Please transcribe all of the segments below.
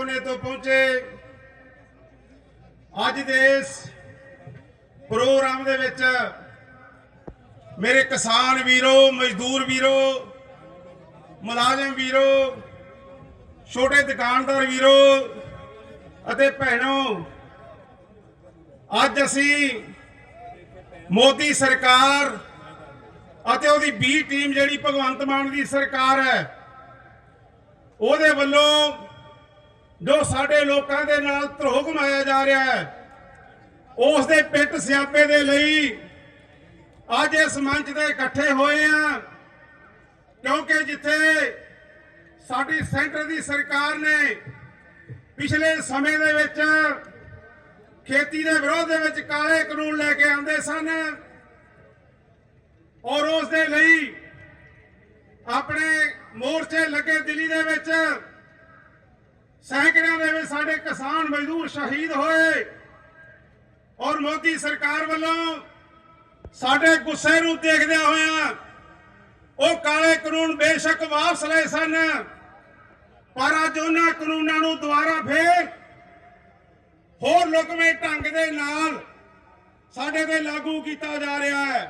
ਕੋਨੇ ਤੋਂ ਪਹੁੰਚੇ। ਅੱਜ ਦੇ ਇਸ ਪ੍ਰੋਗਰਾਮ ਦੇ ਵਿੱਚ ਮੇਰੇ ਕਿਸਾਨ ਵੀਰੋ, ਮਜ਼ਦੂਰ ਵੀਰੋ, ਮੁਲਾਜ਼ਮ ਵੀਰੋ, ਛੋਟੇ ਦੁਕਾਨਦਾਰ ਵੀਰੋ ਅਤੇ ਭੈਣੋ, ਅੱਜ ਅਸੀਂ ਮੋਦੀ ਸਰਕਾਰ ਅਤੇ ਉਹਦੀ ਬੀ ਟੀਮ ਜਿਹੜੀ ਭਗਵੰਤ ਮਾਨ ਦੀ ਸਰਕਾਰ ਹੈ, ਉਹਦੇ ਵੱਲੋਂ ਜੋ ਸਾਡੇ ਲੋਕਾਂ ਦੇ ਨਾਲ ਧਰੋਹ ਕਮਾਇਆ ਜਾ ਰਿਹਾ ਹੈ, ਉਸ ਦੇ ਪਿੱਟ ਸਿਆਪੇ ਦੇ ਲਈ ਅੱਜ ਇਸ ਮੰਚ ਤੇ ਇਕੱਠੇ ਹੋਏ ਆ ਕਿਉਂਕਿ ਜਿੱਥੇ ਸਾਡੀ ਸੈਂਟਰ ਦੀ ਸਰਕਾਰ ਨੇ ਪਿਛਲੇ ਸਮੇਂ ਦੇ ਵਿੱਚ ਖੇਤੀ ਦੇ ਵਿਰੋਧ ਦੇ ਵਿੱਚ ਕਾਲੇ ਕਾਨੂੰਨ ਲੈ ਕੇ ਆਂਦੇ ਸਨ ਔਰ ਉਸ ਦੇ ਲਈ ਆਪਣੇ ਮੋਰਚੇ ਲੱਗੇ ਦਿੱਲੀ ਦੇ ਵਿੱਚ ਸੈਂਕੜਿਆਂ ਦੇ ਵਿੱਚ ਸਾਡੇ ਕਿਸਾਨ ਮਜ਼ਦੂਰ ਸ਼ਹੀਦ ਹੋਏ। ਔਰ ਮੋਦੀ ਸਰਕਾਰ ਵੱਲੋਂ ਸਾਡੇ ਗੁੱਸੇ ਨੂੰ ਦੇਖਦਿਆਂ ਹੋਇਆਂ ਉਹ ਕਾਲੇ ਕਾਨੂੰਨ ਬੇਸ਼ੱਕ ਵਾਪਸ ਲਏ ਸਨ। ਪਰ ਅੱਜ ਉਹਨਾਂ ਕਾਨੂੰਨਾਂ ਨੂੰ ਦੁਬਾਰਾ ਫੇਰ ਹੋਰ ਲੁਕਵੇਂ ਢੰਗ ਦੇ ਨਾਲ ਸਾਡੇ ਤੇ ਲਾਗੂ ਕੀਤਾ ਜਾ ਰਿਹਾ ਹੈ।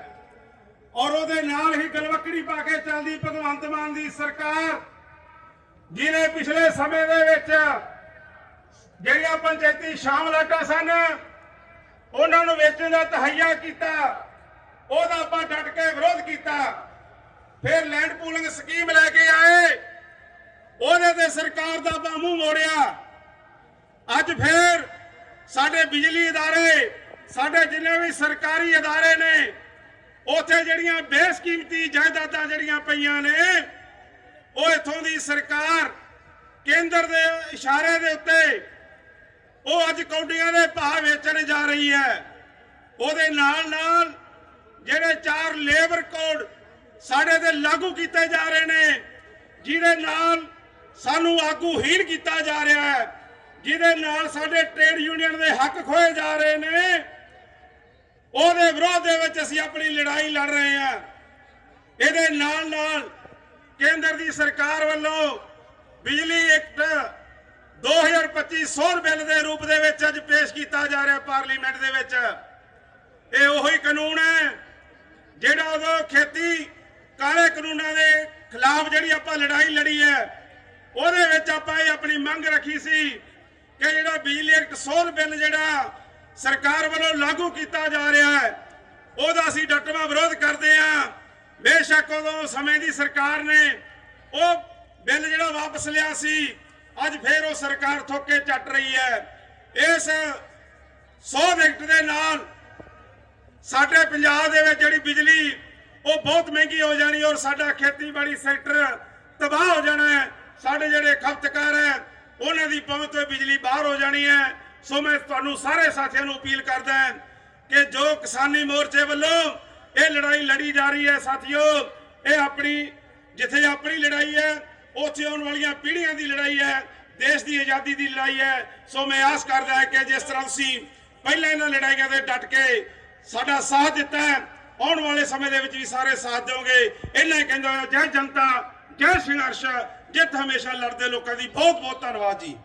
ਔਰ ਉਹਦੇ ਨਾਲ ਹੀ ਗਲਵਕੜੀ ਪਾ ਕੇ ਚੱਲਦੀ ਭਗਵੰਤ ਮਾਨ ਦੀ ਸਰਕਾਰ ਜਿਨੇ ਪਿਛਲੇ ਸਮੇਂ ਦੇ ਵਿੱਚ ਜਿਹੜੀਆਂ ਪੰਚਾਇਤੀ ਸ਼ਾਮਲਾਟਾਂ ਸਨ, ਉਹਨਾਂ ਨੂੰ ਵੇਚਣ ਦਾ ਤਹਈਆ ਕੀਤਾ, ਉਹਦਾ ਆਪਾਂ ਡਟ ਕੇ ਵਿਰੋਧ ਕੀਤਾ। ਫਿਰ ਲੈਂਡ ਪੂਲਿੰਗ ਸਕੀਮ ਲੈ ਕੇ ਆਏ। ਉਹਦੇ ਤੇ ਸਰਕਾਰ ਦਾ ਆਪਾਂ ਮੂੰਹ ਮੋੜਿਆ। ਅੱਜ ਫਿਰ ਸਾਡੇ ਬਿਜਲੀ ਅਦਾਰੇ, ਸਾਡੇ ਜਿੰਨੇ ਵੀ ਸਰਕਾਰੀ ਅਦਾਰੇ ਨੇ, ਉਥੇ ਜਿਹੜੀਆਂ ਬੇਸਕੀਮਤੀ ਜਾਇਦਾਦਾਂ ਜਿਹੜੀਆਂ ਪਈਆਂ ਨੇ ਉਹ ਇਥੋਂ ਦੀ ਸਰਕਾਰ ਕੇਂਦਰ ਦੇ ਇਸ਼ਾਰੇ ਦੇ ਉੱਤੇ ਉਹ ਅੱਜ ਕੌਡੀਆਂ ਦੇ ਭਾਅ ਵੇਚਣ ਜਾ ਰਹੀ ਹੈ। ਉਹਦੇ ਨਾਲ ਨਾਲ ਜਿਹੜੇ ਚਾਰ ਲੇਬਰ ਕੋਡ ਸਾਡੇ ਤੇ ਲਾਗੂ ਕੀਤੇ ਜਾ ਰਹੇ ਨੇ, ਜਿਹਦੇ ਨਾਲ ਸਾਨੂੰ ਆਗੂਹੀਣ ਕੀਤਾ ਜਾ ਰਿਹਾ ਹੈ, ਜਿਹਦੇ ਨਾਲ ਸਾਡੇ ਟ੍ਰੇਡ ਯੂਨੀਅਨ ਦੇ ਹੱਕ ਖੋਏ ਜਾ ਰਹੇ ਨੇ। ਉਹਦੇ ਵਿਰੋਧ ਦੇ ਵਿੱਚ ਅਸੀਂ ਆਪਣੀ ਲੜਾਈ ਲੜ ਰਹੇ ਹਾਂ। ਇਹਦੇ ਨਾਲ ਨਾਲ ਕੇਂਦਰ ਦੀ ਸਰਕਾਰ ਵੱਲੋਂ ਬਿਜਲੀ ਐਕਟ 2025 ਸੋਲ ਬਿੱਲ ਦੇ ਰੂਪ ਦੇ ਵਿੱਚ ਅੱਜ ਪੇਸ਼ ਕੀਤਾ ਜਾ ਰਿਹਾ ਪਾਰਲੀਮੈਂਟ ਦੇ ਵਿੱਚ। ਇਹ ਉਹੀ ਕਾਨੂੰਨ ਹੈ ਜਿਹੜਾ ਉਦੋਂ ਖੇਤੀ ਕਾਲੇ ਕਾਨੂੰਨਾਂ ਦੇ ਖਿਲਾਫ ਜਿਹੜੀ ਆਪਾਂ ਲੜਾਈ ਲੜੀ ਹੈ, ਉਹਦੇ ਵਿੱਚ ਆਪਾਂ ਇਹ ਆਪਣੀ ਮੰਗ ਰੱਖੀ ਸੀ ਕਿ ਜਿਹੜਾ ਬਿਜਲੀ ਐਕਟ ਸੋਲ ਬਿੱਲ ਜਿਹੜਾ ਸਰਕਾਰ ਵੱਲੋਂ ਲਾਗੂ ਕੀਤਾ ਜਾ ਰਿਹਾ ਹੈ, ਉਹਦਾ ਅਸੀਂ ਡਟਵਾ ਵਿਰੋਧ ਕਰਦੇ ਹਾਂ। ਬੇਸ਼ੱਕ ਉਦੋਂ ਸਮੇਂ ਦੀ ਸਰਕਾਰ ਨੇ ਉਹ ਬਿੱਲ ਜਿਹੜਾ ਵਾਪਸ ਲਿਆ ਸੀ, ਅੱਜ ਫੇਰ ਉਹ ਸਰਕਾਰ ਥੋਕੇ ਚੱਟ ਰਹੀ ਹੈ। ਇਸ ਸੌ ਐਕਟ ਦੇ ਨਾਲ ਸਾਡੇ ਪੰਜਾਬ ਦੇ ਵਿੱਚ ਜਿਹੜੀ ਬਿਜਲੀ, ਉਹ ਬਹੁਤ ਮਹਿੰਗੀ ਹੋ ਜਾਣੀ ਔਰ ਸਾਡਾ ਖੇਤੀਬਾੜੀ ਸੈਕਟਰ ਤਬਾਹ ਹੋ ਜਾਣਾ ਹੈ। ਸਾਡੇ ਜਿਹੜੇ ਖਪਤਕਾਰ ਹੈ, ਉਹਨਾਂ ਦੀ ਪਹੁੰਚ ਤੋਂ ਬਿਜਲੀ ਬਾਹਰ ਹੋ ਜਾਣੀ ਹੈ। ਸੋ ਮੈਂ ਤੁਹਾਨੂੰ ਸਾਰੇ ਸਾਥੀਆਂ ਨੂੰ ਅਪੀਲ ਕਰਦਾ ਕਿ ਜੋ ਕਿਸਾਨੀ ਮੋਰਚੇ ਵੱਲੋਂ ਇਹ ਲੜਾਈ ਲੜੀ ਜਾ ਰਹੀ ਹੈ ਸਾਥੀਓ। ਇਹ ਆਪਣੀ, ਜਿੱਥੇ ਆਪਣੀ ਲੜਾਈ ਹੈ, ਉੱਥੇ ਆਉਣ ਵਾਲੀਆਂ ਪੀੜ੍ਹੀਆਂ ਦੀ ਲੜਾਈ ਹੈ, ਦੇਸ਼ ਦੀ ਆਜ਼ਾਦੀ ਦੀ ਲੜਾਈ ਹੈ। ਸੋ ਮੈਂ ਆਸ ਕਰਦਾ ਹਾਂ ਕਿ ਜਿਸ ਤਰ੍ਹਾਂ ਤੁਸੀਂ ਪਹਿਲਾਂ ਇਹਨਾਂ ਲੜਾਈਆਂ ਦੇ ਡਟ ਕੇ ਸਾਡਾ ਸਾਥ ਦਿੱਤਾ ਹੈ, ਆਉਣ ਵਾਲੇ ਸਮੇਂ ਦੇ ਵਿੱਚ ਵੀ ਸਾਰੇ ਸਾਥ ਦਿਓਗੇ। ਇਹਨਾਂ ਹੀ ਕਹਿੰਦਾ ਹੋਇਆ, ਜੈ ਜਨਤਾ, ਜੈ ਸੰਘਰਸ਼, ਜਿੱਤ ਹਮੇਸ਼ਾ ਲੜਦੇ ਲੋਕਾਂ ਦੀ ਬਹੁਤ ਬਹੁਤ ਧੰਨਵਾਦ ਜੀ।